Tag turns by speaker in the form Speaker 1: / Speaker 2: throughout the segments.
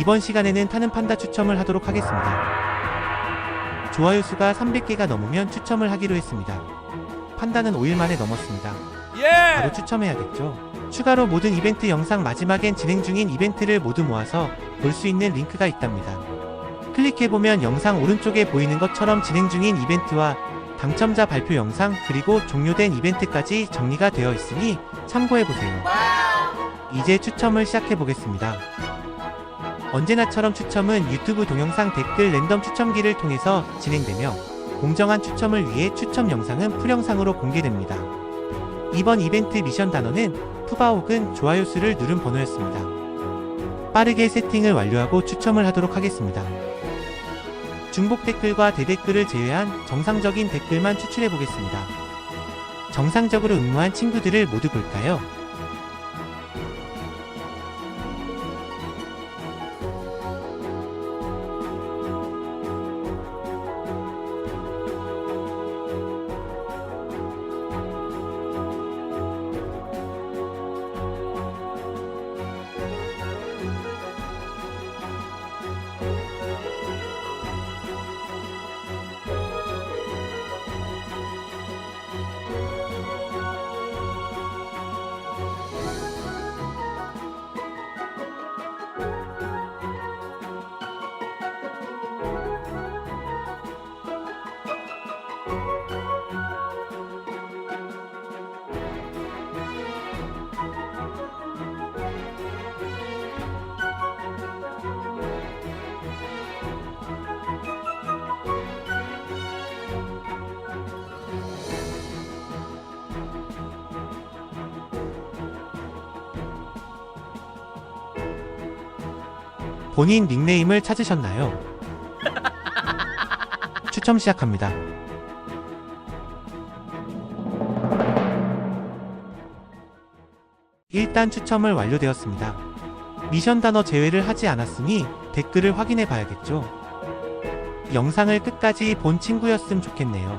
Speaker 1: 이번 시간에는 타는 판다 추첨을 하도록 하겠습니다. 좋아요 수가 300개가 넘으면 추첨을 하기로 했습니다. 판다는 5일 만에 넘었습니다. 바로
Speaker 2: 예.
Speaker 1: 추첨해야겠죠. 추가로 모든 이벤트 영상 마지막엔 진행 중인 이벤트를 모두 모아서 볼 수 있는 링크가 있답니다. 클릭해보면 영상 오른쪽에 보이는 것처럼 진행 중인 이벤트와 당첨자 발표 영상 그리고 종료된 이벤트까지 정리가 되어 있으니 참고해보세요. 이제 추첨을 시작해보겠습니다. 언제나처럼 추첨은 유튜브 동영상 댓글 랜덤 추첨기를 통해서 진행되며 공정한 추첨을 위해 추첨 영상은 풀영상으로 공개됩니다. 이번 이벤트 미션 단어는 푸바 혹은 좋아요 수를 누른 번호였습니다. 빠르게 세팅을 완료하고 추첨을 하도록 하겠습니다. 중복 댓글과 대댓글을 제외한 정상적인 댓글만 추출해 보겠습니다. 정상적으로 응모한 친구들을 모두 볼까요? 본인 닉네임을 찾으셨나요? 추첨 시작합니다. 일단 추첨을 완료되었습니다. 미션 단어 제외를 하지 않았으니 댓글을 확인해 봐야겠죠. 영상을 끝까지 본 친구였음 좋겠네요.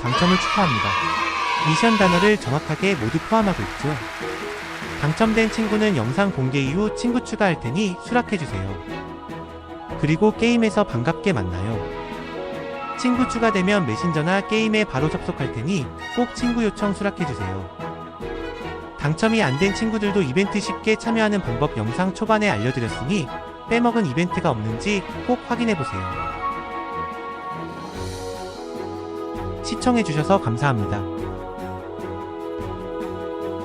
Speaker 1: 당첨을 축하합니다. 미션 단어를 정확하게 모두 포함하고 있죠. 당첨된 친구는 영상 공개 이후 친구 추가할 테니 수락해주세요. 그리고 게임에서 반갑게 만나요. 친구 추가되면 메신저나 게임에 바로 접속할 테니 꼭 친구 요청 수락해주세요. 당첨이 안 된 친구들도 이벤트 쉽게 참여하는 방법 영상 초반에 알려드렸으니 빼먹은 이벤트가 없는지 꼭 확인해보세요. 시청해주셔서 감사합니다.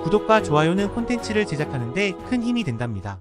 Speaker 1: 구독과 좋아요는 콘텐츠를 제작하는데 큰 힘이 된답니다.